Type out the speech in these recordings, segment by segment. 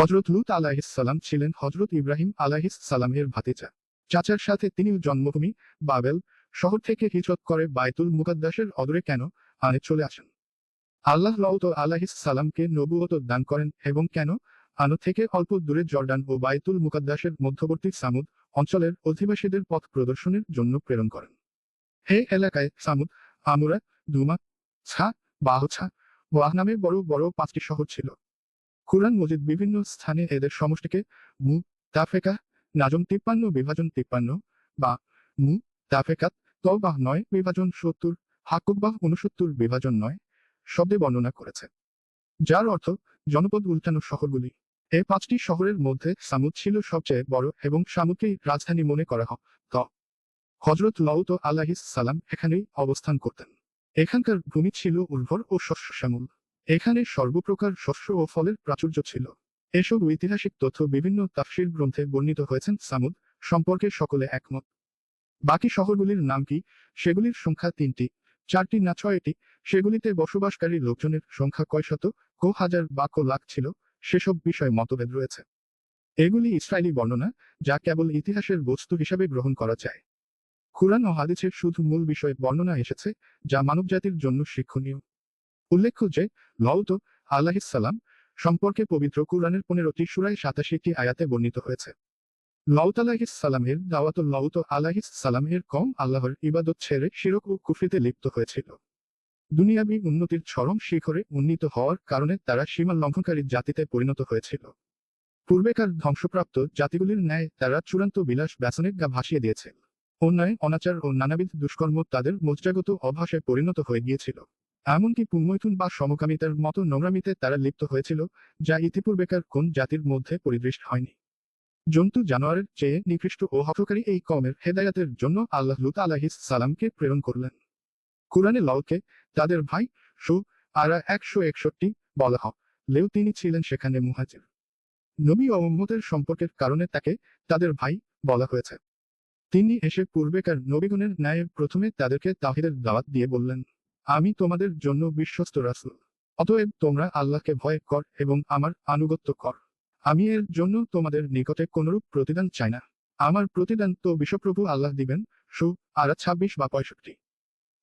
হজরত লুত আলাহিসাল্লাম ছিলেন হজরত ইব্রাহিম আলাহিসাল্লামের ভাতিজা। চাচার সাথে তিনিও জন্মভূমি বাবেল শহর থেকে হিজরত করে বাইতুল মুকাদ্দাসের অদরে কেন আনে চলে আসেন? আল্লাহ লউত আলাহিসাল্লামকে নবুয়ত দান করেন এবং কেন আনো থেকে অল্প দূরে জর্ডান ও বাইতুল মুকাদ্দাসের মধ্যবর্তী সামুদ অঞ্চলের অধিবাসীদের পথ প্রদর্শনের জন্য প্রেরণ করেন। হে এলাকায় সামুদ, আমুরা, দুমা, ছা বাহছা ওয়াহ নামে বড় বড় পাঁচটি শহর ছিল। কুরআন মজিদ বিভিন্ন স্থানে এদের সমষ্টিকে মু তাফেকা নাজম তিপ্পান্ন বিভাজন তিপ্পান্ন বা মু তাফেকাত তবাহ নয় বিভাজন সত্তর হাকুবাহ উনসত্তর বিভাজন নয় শব্দে বর্ণনা করেছে। যার অর্থ জনপদ উল্টানো শহরগুলি। এই পাঁচটি শহরের মধ্যে সামুদ ছিল সবচেয়ে বড় এবং সামুদকেই রাজধানী মনে করা হয়। ত হজরত লউত আলাহিস সালাম এখানেই অবস্থান করতেন। এখানকার ভূমি ছিল উর্বর ও শস্য শ্যামল এখানে সর্বপ্রকার শস্য ও ফলের প্রাচুর্য ছিল। এসব ঐতিহাসিক তথ্য বিভিন্ন তাফসির গ্রন্থে বর্ণিত হয়েছেন সামুদ, সম্পর্কে সকলে একমত। বাকি শহরগুলির নাম কি? সেগুলির সংখ্যা তিনটি, চারটি না ছয়টি, সেগুলিতে বসবাসকারী লোকজনের সংখ্যা কয় শত, কো হাজার বা কো লাখ ছিল, সেসব বিষয়ে মতভেদ রয়েছে। এগুলি ইসরায়েলি বর্ণনা, যা কেবল ইতিহাসের বস্তু হিসাবে গ্রহণ করা যায়। কুরআন ও হাদিসের শুধু মূল বিষয়ে বর্ণনা এসেছে, যা মানবজাতির জন্য শিক্ষণীয়। উল্লেখ্য যে লউত আলাহিসাল্লাম সম্পর্কে পবিত্র কুরআনের পনেরোটি সুরায় সাতাশিটি আয়াতে বর্ণিত হয়েছে। লউত আলাহিস সালামের দাওয়াত লউত আলাহিস সালামের কম আল্লাহর ইবাদত ছেড়ে শিরক ও কুফরিতে লিপ্ত হয়েছিল। দুনিয়াবি উন্নতির চরম শিখরে উন্নীত হওয়ার কারণে তারা সীমা লঙ্ঘনকারী জাতিতে পরিণত হয়েছিল। পূর্বেকার ধ্বংসপ্রাপ্ত জাতিগুলির ন্যায় তারা চূড়ান্ত বিলাস ব্যাসনের গা ভাসিয়ে দিয়েছে। অন্যায়, অনাচার ও নানাবিধ দুষ্কর্ম তাদের মজ্জাগত অভ্যাসে পরিণত হয়ে গিয়েছিল। এমনকি পুণ্যৈথুন বা সমকামিতার মতো নোংরামিতে তারা লিপ্ত হয়েছিল, যা ইতিপূর্বেকার কোন জাতির মধ্যে পরিদৃষ্ট হয়নি। জন্তু জানোয়ারের চেয়ে নিকৃষ্ট ও হঠকারী এই কমের হেদায়াতের জন্য আল্লাহ লুত আলাহিস সালামকে প্রেরণ করলেন। কোরআনে লওকে তাদের ভাই সু আরা একশো একষট্টি বলা হয়, লেও তিনি ছিলেন সেখানে মুহাজির। নবী ও সম্পর্কের কারণে তাকে তাদের ভাই বলা হয়েছে। তিনি এসে পূর্বেকার নবীগুণের ন্যায় প্রথমে তাদেরকে তাহিদের দাওয়াত দিয়ে বললেন আমি তোমাদের জন্য বিশ্বস্ত রাসূল। অতএব তোমরা আল্লাহকে ভয় কর এবং আমার আনুগত্য কর। আমি এর জন্য তোমাদের নিকটে কোনরূপ প্রতিদান চাই না। আমার প্রতিদান তো বিশ্বপ্রভু আল্লাহ দিবেন, সু, আরা ছাব্বিশ বা পঁয়ষট্টি।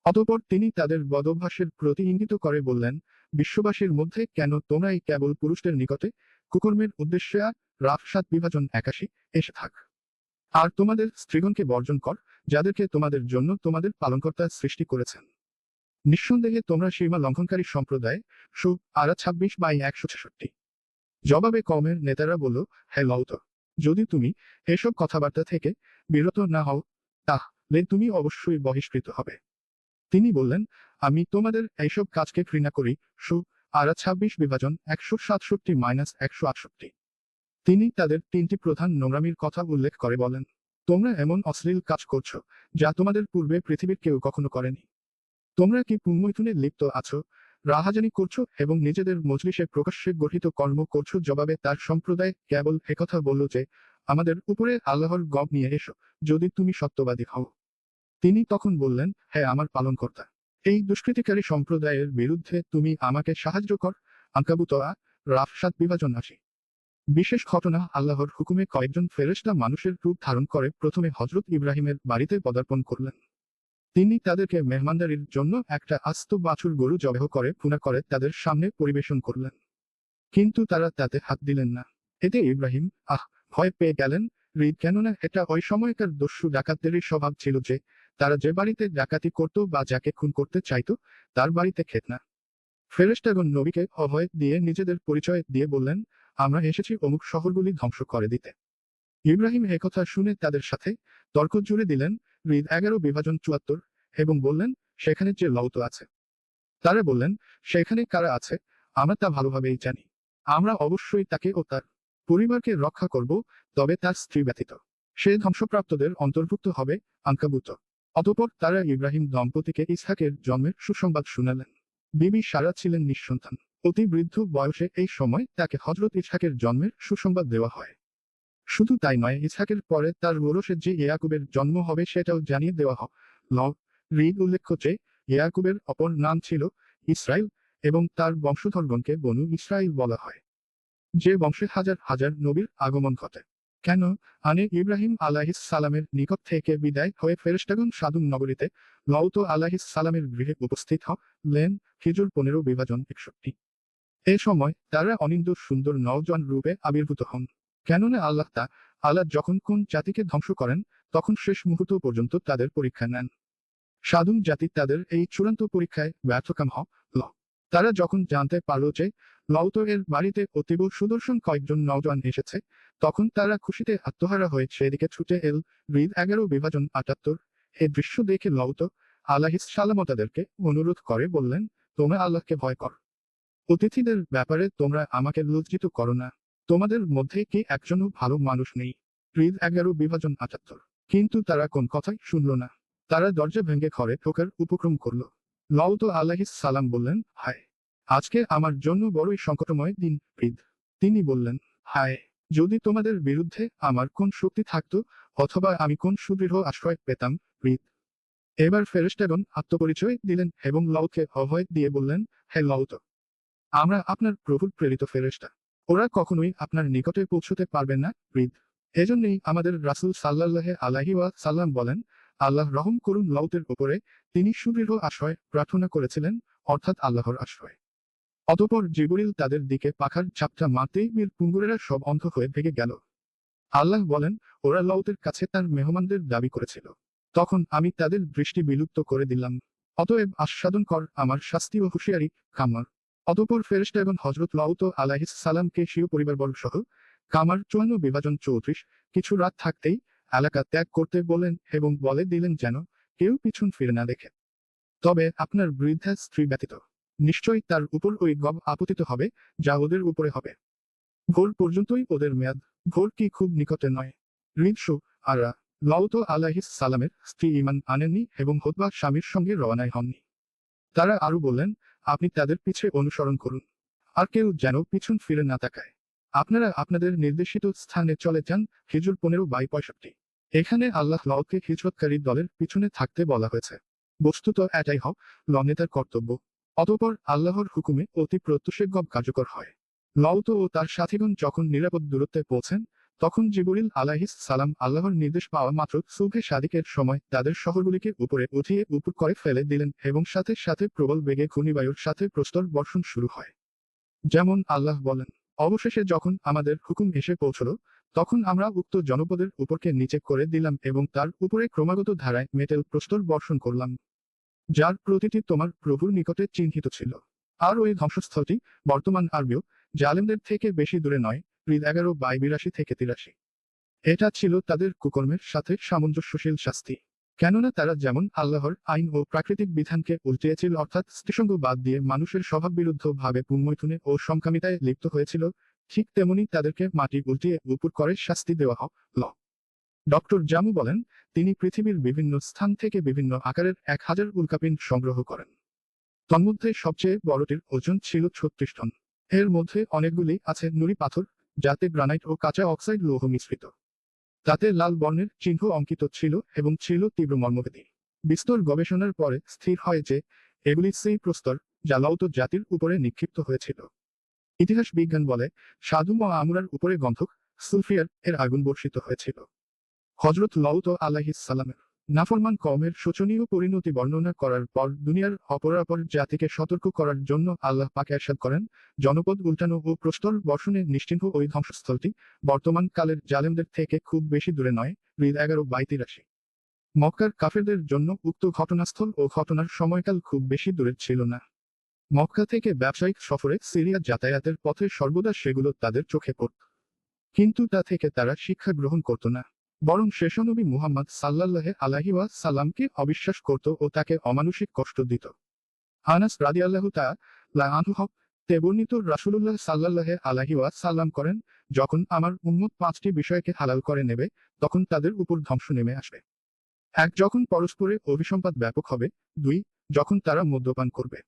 অতঃপর তিনি তাদের বদভ্যাসের প্রতি ইঙ্গিত করে বললেন, বিশ্ববাসীর মধ্যে কেন তোমরাই কেবল পুরুষদের নিকটে কুকর্মের উদ্দেশ্যে আর রাফসাত বিভাজন একাশি এসে থাক? আর তোমাদের স্ত্রীগণকে বর্জন কর, যাদেরকে তোমাদের জন্য তোমাদের পালনকর্তা সৃষ্টি করেছেন। নিঃসন্দেহে তোমরা সীমা লঙ্ঘনকারী সম্প্রদায়, সু, আরা ছাব্বিশ বাই একশো ছেষট্টি। জবাবে কমের নেতারা বলল হে লউত যদি তুমি এসব কথাবার্তা থেকে বিরত না হও, তাহলে তুমি অবশ্যই বহিষ্কৃত হবে। তিনি বললেন, আমি তোমাদের এইসব কাজকে ঘৃণা করি, সু, আরা ছাব্বিশ বিভাজন একশো সাতষট্টি মাইনাস একশো আটষট্টি। তিনি তাদের তিনটি প্রধান নোংরামির কথা উল্লেখ করে বলেন, তোমরা এমন অশ্লীল কাজ করছ, যা তোমাদের পূর্বে পৃথিবীর কেউ কখনো করেনি। তোমরা কি পুণ্যমৈথুনে লিপ্ত আছো? রাহাজানি করছ এবং নিজেদের মজলিসে প্রকাশ্যে গঠিত কর্ম করছ জবাবে তার সম্প্রদায় কেবল একথা বলল যে, আমাদের উপরে আল্লাহর গব নিয়ে এসো, যদি তুমি সত্যবাদী হও। তিনি তখন বললেন হ্যাঁ আমার পালনকর্তা, এই দুষ্কৃতিকারী সম্প্রদায়ের বিরুদ্ধে তুমি আমাকে সাহায্য কর। আঙ্কাবুতয়া রাফসাত বিভাজন আসি। বিশেষ ঘটনা আল্লাহর হুকুমে কয়েকজন ফেরেশতা মানুষের রূপ ধারণ করে প্রথমে হজরত ইব্রাহিমের বাড়িতে পদার্পণ করলেন। তিনি তাদেরকে মেহমানদারির জন্য একটা আস্ত বাছুর গরু জবেহ করে পুনা করে তাদের সামনে পরিবেশন করলেন। কিন্তু তারা তাতে হাত দিলেন না। এতে ইব্রাহিম, আহ, ভয় পেয়ে গেলেন? রিদ কেননা এটা ওই সময়কার দস্যু ডাকাতদেরই স্বভাব ছিল যে, তারা যে বাড়িতে ডাকাতি করত বা যাকে খুন করতে চাইত, তার বাড়িতে খেত না। ফেরেস্টাগণ নবীকে অভয় দিয়ে নিজেদের পরিচয় দিয়ে বললেন, আমরা এসেছি অমুক শহরগুলি ধ্বংস করে দিতে। ইব্রাহিম একথা শুনে তাদের সাথে তর্ক জুড়ে দিলেন রিদ এগারো বিভাজন চুয়াত্তর এবং বললেন, সেখানে যে লৌত আছে। তারা বললেন, সেখানে কারা আছে? আমরা তা ভালোভাবেই জানি। আমরা অবশ্যই তাকে ও তার পরিবারকে রক্ষা করব, তবে তার স্ত্রী ব্যতীত। সে ধ্বংসপ্রাপ্তদের অন্তর্ভুক্ত হবে আঙ্কাবুত অতপর তারা ইব্রাহিম দম্পতিকে ইসহাকের জন্মের সুসংবাদ শুনালেন। বিবি সারা ছিলেন নিঃসন্তান। অতি বৃদ্ধ বয়সে এই সময় তাকে হজরত ইসহাকের জন্মের সুসংবাদ দেওয়া হয়। শুধু তাই নয়, ইসহাকের পরে তার ওরসে যে ইয়াকুবের জন্ম হবে সেটাও জানিয়ে দেওয়া হয়। ল রিদ উল্লেখ্য যে, ইয়াকুবের অপর নাম ছিল ইসরায়েল এবং তার বংশধরগণকে বনু ইসরায়েল বলা হয়। যে বংশে হাজার হাজার নবীর আগমন ঘটে। কেন? আনে ইব্রাহিম আলাহিস সালামের নিকট থেকে বিদায় হয়ে ফেরেস্টাগুন সাদুম নগরীতে লৌত আলাহিস সালামের গৃহে উপস্থিত হলেন হিজুর পনেরো বিভাজন একষট্টি। এ সময় তারা অনিন্দ সুন্দর নওজন রূপে আবির্ভূত হন। কেননা আল্লাহ তা, আল্লাহ যখন কোন জাতিকে ধ্বংস করেন, তখন শেষ মুহূর্ত পর্যন্ত তাদের পরীক্ষা নেন। সাধুন জাতি তাদের এই চূড়ান্ত পরীক্ষায় ব্যর্থকাম হল তারা যখন জানতে পারল যে লৌত এর বাড়িতে অতীব সুদর্শন কয়েকজন নওজোয়ান এসেছে, তখন তারা খুশিতে আত্মহারা হয়ে সেদিকে ছুটে এল হৃদ এগারো বিভাজন আটাত্তর। এ দৃশ্য দেখে লৌত আল্লাহিস সালাম তাদেরকে অনুরোধ করে বললেন, তোমরা আল্লাহকে ভয় কর। অতিথিদের ব্যাপারে তোমরা আমাকে লজ্জিত করো না। তোমাদের মধ্যে কি একজনও ভালো মানুষ নেই। হৃদ এগারো বিভাজন আটাত্তর। কিন্তু তারা কোন কথাই শুনল না। তারা দরজা ভেঙে ঘরে ঢোকার উপক্রম করল। লৌত আল্লাহিস সালাম বললেন, হায়, আজকে আমার জন্য বড়ই সংকটময় দিন হৃদ তিনি বললেন, হায়, যদি তোমাদের বিরুদ্ধে আমার কোন শক্তি থাকতো, অথবা আমি কোন সুদৃঢ় আশ্রয় পেতাম হৃদ এবার ফেরেস্টাগন আত্মপরিচয় দিলেন এবং লউতকে অভয় দিয়ে বললেন, হে লউত আমরা আপনার প্রভুর প্রেরিত ফেরেস্টা ওরা কখনোই আপনার নিকটে পৌঁছতে পারবেন না হৃদ এজন্যই আমাদের রাসুল সাল্লাল্লাহে আলাহি ওয়া সাল্লাম বলেন আল্লাহ রহম করুন লউতের উপরে, তিনি সুদৃঢ় আশ্রয় প্রার্থনা করেছিলেন, অর্থাৎ আল্লাহর আশ্রয়। অতপর জিবরিল তাদের দিকে পাখার ঝাপটা মারতেই মীর পুঙ্গুরেরা সব অন্ধ হয়ে ভেঙে গেল। আল্লাহ বলেন, ওরা লউতের কাছে তার মেহমানদের দাবি করেছিল। তখন আমি তাদের দৃষ্টি বিলুপ্ত করে দিলাম। অতএব আস্বাদন কর, আমার শাস্তি ও হুঁশিয়ারি কামার। অতপর ফেরেস্টা এবং হজরত লাউত আলাহিস সালামকে স্বীয় পরিবারবর্গ সহ কামার চুয়ান্ন বিভাজন চৌত্রিশ, কিছু রাত থাকতেই এলাকা ত্যাগ করতে বলেন এবং বলে দিলেন যেন কেউ পিছন ফিরে না দেখে। তবে আপনার বৃদ্ধা স্ত্রী ব্যতীত, নিশ্চয়ই তার উপর ওই গব আপতিত হবে যা ওদের উপরে হবে। ভোর পর্যন্তই ওদের মেয়াদ, ভোর কি খুব নিকটে নয়। রিদসু আরা লউত আলাহিস সালামের স্ত্রী ইমান আনেননি এবং হোতবা স্বামীর সঙ্গে রওনায় হননি। তারা আরও বললেন, আপনি তাদের পিছে অনুসরণ করুন। আর কেউ যেন পিছন ফিরে না তাকায়। আপনারা আপনাদের নির্দেশিত স্থানে চলে যান হিজুর পনেরো বাই পঁয়ষট্টি। এখানে আল্লাহ লউকে হিজরতকারী দলের পিছনে থাকতে বলা হয়েছে। বস্তুত এটাই হক লনেতার কর্তব্য। অতপর আল্লাহর হুকুমে অতি প্রত্যুষেজ্ঞ কার্যকর হয়। লউত ও তার সাথীগণ যখন নিরাপদ দূরত্বে পৌঁছেন, তখন জিবরিল আলাহিস সালাম আল্লাহর নির্দেশ পাওয়া মাত্র সুভে সাদিকের সময় তাদের শহরগুলিকে উপরে উঠিয়ে উপর করে ফেলে দিলেন এবং সাথে সাথে প্রবল বেগে ঘূর্ণিবায়ুর সাথে প্রস্তর বর্ষণ শুরু হয়। যেমন আল্লাহ বলেন, অবশেষে যখন আমাদের হুকুম এসে পৌঁছল তখন আমরা উক্ত জনপদের উপরকে নিচে করে দিলাম এবং তার উপরে ক্রমাগত ধারায় মেটেল প্রস্তর বর্ষণ করলাম, যার প্রতিটি তোমার প্রভুর নিকটে চিহ্নিত ছিল। আর ওই ধ্বংসস্থলটি বর্তমান আরবিও জালেমদের থেকে বেশি দূরে নয়, হৃদ এগারো বাই বিরাশি থেকে তিরাশি। এটা ছিল তাদের কুকর্মের সাথে সামঞ্জস্যশীল শাস্তি। কেননা তারা যেমন আল্লাহর আইন ও প্রাকৃতিক বিধানকে উল্টিয়েছিল, অর্থাৎ স্ত্রীসঙ্গ বাদ দিয়ে মানুষের স্বভাব বিরুদ্ধ ভাবে পুণ্যমৈথুনে ও সংকামিতায় লিপ্ত হয়েছিল ঠিক তেমনি তাদেরকে মাটি উল্টিয়ে উপর করে শাস্তি দেওয়া হোক ল। ডক্টর জামু বলেন, তিনি পৃথিবীর বিভিন্ন স্থান থেকে বিভিন্ন আকারের এক হাজার উল্কাপিণ্ড সংগ্রহ করেন। তন্মধ্যে সবচেয়ে বড়টির ওজন ছিল ছত্রিশ টন। এর মধ্যে অনেকগুলি আছে নুড়ি পাথর, যাতে গ্রানাইট ও কাঁচা অক্সাইড লৌহ মিশ্রিত। তাতে লাল বর্ণের চিহ্ন অঙ্কিত ছিল এবং ছিল তীব্র মর্মভেদী। বিস্তর গবেষণার পরে স্থির হয় যে, এগুলি সেই প্রস্তর যা লৌত জাতির উপরে নিক্ষিপ্ত হয়েছিল। ইতিহাস বিজ্ঞান বলে, সাধু ও আমুরার উপরে গন্ধক সুলফিয়ার এর আগুন বর্ষিত হয়েছিল। হজরত লউত সালামের নাফরমান কওমের শোচনীয় পরিণতি বর্ণনা করার পর দুনিয়ার অপরাপর জাতিকে সতর্ক করার জন্য আল্লাহ পাকে এরশাদ করেন, জনপদ উল্টানো ও প্রস্তর বর্ষণে নিশ্চিহ্ন ওই ধ্বংসস্থলটি বর্তমান কালের জালেমদের থেকে খুব বেশি দূরে নয়, হৃদ এগারো বাই তিরাশি। মক্কার কাফেরদের জন্য উক্ত ঘটনাস্থল ও ঘটনার সময়কাল খুব বেশি দূরের ছিল না। মক্কা থেকে ব্যবসায়িক সফরে সিরিয়া যাতায়াতের পথে সর্বদা সেগুলো তাদের চোখে পড়ত। কিন্তু তা থেকে তারা শিক্ষা গ্রহণ করত না। বরং শেষনবী মুহাম্মদ সাল্লাল্লাহে আলাহি ওয়া সাল্লামকে অবিশ্বাস করত ও তাকে অমানসিক কষ্ট দিত। আনাস রাদিয়াল্লাহু তে বর্ণিত রাসূলুল্লাহ সাল্লাল্লাহে আলাহি ওয়া সাল্লাম করেন, যখন আমার উম্মত পাঁচটি বিষয়কে হালাল করে নেবে, তখন তাদের উপর ধ্বংস নেমে আসবে। এক, যখন পরস্পরে অভিসম্পাদ ব্যাপক হবে। দুই, যখন তারা মদ্যপান করবে।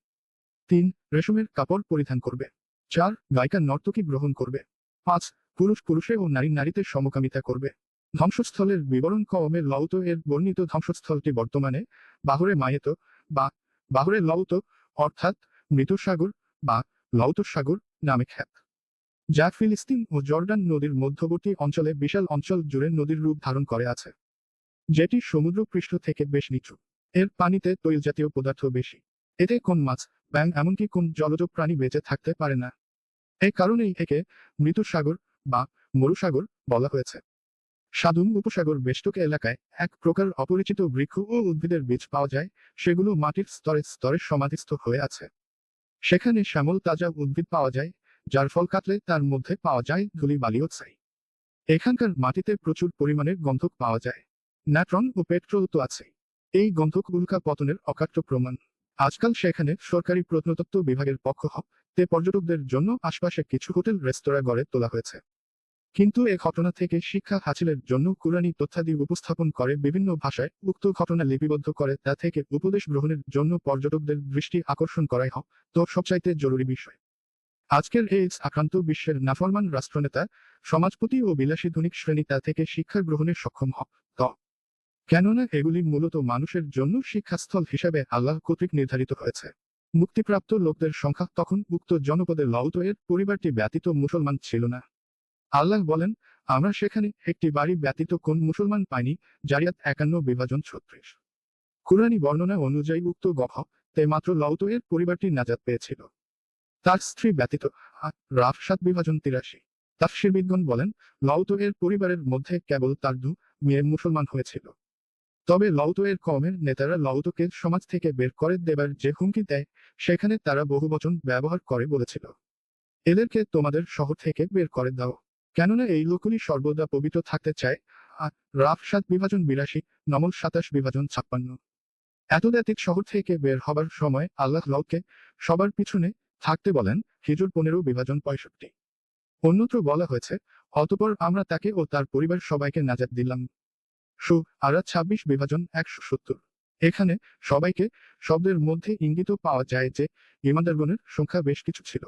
তিন, রেশমের কাপড় পরিধান করবে। চার গায়িকা নর্তকী গ্রহণ করবে। পাঁচ, পুরুষ পুরুষে ও নারী নারীতে সমকামিতা করবে। ধ্বংসস্থলের বিবরণ কমে লউত এর বর্ণিত ধ্বংসস্থলটি বর্তমানে বাহুরে মায়েত বা বাহুরে লউত অর্থাৎ মৃত সাগর বা লউত সাগর নামে খ্যাত। যা ফিলিস্তিন ও জর্ডান নদীর মধ্যবর্তী অঞ্চলে বিশাল অঞ্চল জুড়ে নদীর রূপ ধারণ করে আছে। যেটি সমুদ্র পৃষ্ঠ থেকে বেশ নিচু। এর পানিতে তৈল জাতীয় পদার্থ বেশি। এতে কোন মাছ ব্যাং এমনকি কোন জলজ প্রাণী বেঁচে থাকতে পারে না। এই কারণেই একে মৃত সাগর বা মরুসাগর বলা হয়েছে। সাদুম উপসাগর বেষ্টক এলাকায় এক প্রকার অপরিচিত বৃক্ষ ও উদ্ভিদের বীজ পাওয়া যায়, সেগুলো মাটির স্তরে স্তরে সমাধিস্থ হয়ে আছে। সেখানে শ্যামল তাজা উদ্ভিদ পাওয়া যায়, যার ফল কাটলে তার মধ্যে পাওয়া যায় ধুলি ছাই। এখানকার মাটিতে প্রচুর পরিমাণে গন্ধক পাওয়া যায়। ন্যাট্রন ও পেট্রোল তো আছে এই গন্ধক উল্কা পতনের অকাট্য প্রমাণ। আজকাল সেখানে সরকারি প্রত্নতত্ত্ব বিভাগের পক্ষ তে পর্যটকদের জন্য আশপাশে কিছু হোটেল, রেস্তোরাঁ গড়ে তোলা হয়েছে। কিন্তু এ ঘটনা থেকে শিক্ষা হাসিলের জন্য কুরআনী তথ্যাদি উপস্থাপন করে বিভিন্ন ভাষায় উক্ত ঘটনা লিপিবদ্ধ করে, তা থেকে উপদেশ গ্রহণের জন্য পর্যটকদের দৃষ্টি আকর্ষণ করাই হোক তো সবচাইতে জরুরি বিষয়। আজকের এইডস আক্রান্ত বিশ্বের নাফরমান রাষ্ট্রনেতা, সমাজপতি ও বিলাসী ধনিক শ্রেণি তা থেকে শিক্ষা গ্রহণে সক্ষম হোক কেননা এগুলি মূলত মানুষের জন্য শিক্ষাস্থল হিসেবে আল্লাহ কর্তৃক নির্ধারিত হয়েছে। মুক্তিপ্রাপ্ত লোকদের সংখ্যা তখন উক্ত জনপদের এর পরিবারটি ব্যতীত মুসলমান ছিল না। আল্লাহ বলেন, আমরা সেখানে একটি বাড়ি ব্যতীত কোন মুসলমান পাইনি জারিয়াত একান্ন বিভাজন ছত্রিশ। কুরআনী বর্ণনা অনুযায়ী উক্ত গহ, তে মাত্র লউত এর পরিবারটি নাজাত পেয়েছিল। তার স্ত্রী ব্যতীত রাফ সাত বিভাজন তিরাশি। তাফসিরবিদগণ বলেন, লউত এর পরিবারের মধ্যে কেবল তার দু মেয়ে মুসলমান হয়েছিল। তবে লউত এর কমের নেতারা লউতকে সমাজ থেকে বের করে দেবার যে হুমকি দেয়, সেখানে তারা বহুবচন ব্যবহার করে বলেছিল। এদেরকে তোমাদের শহর থেকে বের করে দাও। কেননা এই লোকগুলি সর্বদা পবিত্র থাকতে চায়, আর রাফ সাত বিভাজন বিরাশি, নমল সাতাশ বিভাজন ছাপ্পান্ন। এতদাতিক শহর থেকে বের হবার সময় আল্লাহ লউতকে সবার পিছনে থাকতে বলেন, হিজুর পনেরো বিভাজন পঁয়ষট্টি। অন্যত্র বলা হয়েছে, অতপর আমরা তাকে ও তার পরিবার সবাইকে নাজাত দিলাম। সু আরা ছাব্বিশ বিভাজন একশো সত্তর। এখানে সবাইকে শব্দের মধ্যে ইঙ্গিত পাওয়া যায় যে ইমানদারগণের সংখ্যা বেশ কিছু ছিল।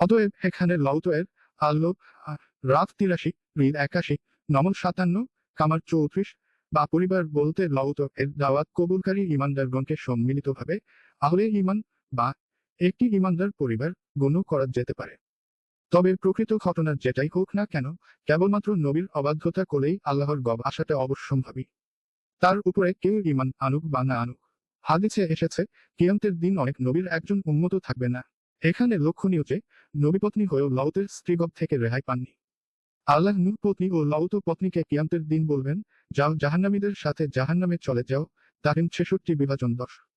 অতএব এখানে লউতয়ের আল্লো রাত তিরাশি রিদ একাশি নমল সাতান্ন, কামার চৌত্রিশ বা পরিবার বলতে লউত এর দাওয়াত কবুলকারী ইমানদারগণকে সম্মিলিতভাবে আহলে ইমান বা একটি ইমানদার পরিবার গণ্য করা যেতে পারে। তবে প্রকৃত ঘটনা যেটাই হোক না কেন, কেবলমাত্র নবীর অবাধ্যতা করলেই আল্লাহর গব আসাটা অবশ্যম্ভাবী। তার উপরে কেউ ইমান আনুক বা না আনুক। হাদিসে এসেছে, কিয়ামতের দিন অনেক নবীর একজন উন্মত থাকবে না। এখানে লক্ষণীয় যে, নবীপত্নী হয়েও লউতের স্ত্রীগব থেকে রেহাই পাননি। আল্লাহ নূহ পত্নী ও লউত পত্নীকে কিয়ামতের দিন বলবেন, যাও জাহান্নামীদের সাথে জাহান্নামে চলে যাও তারিম ছেষট্টি বিভাজন দশ।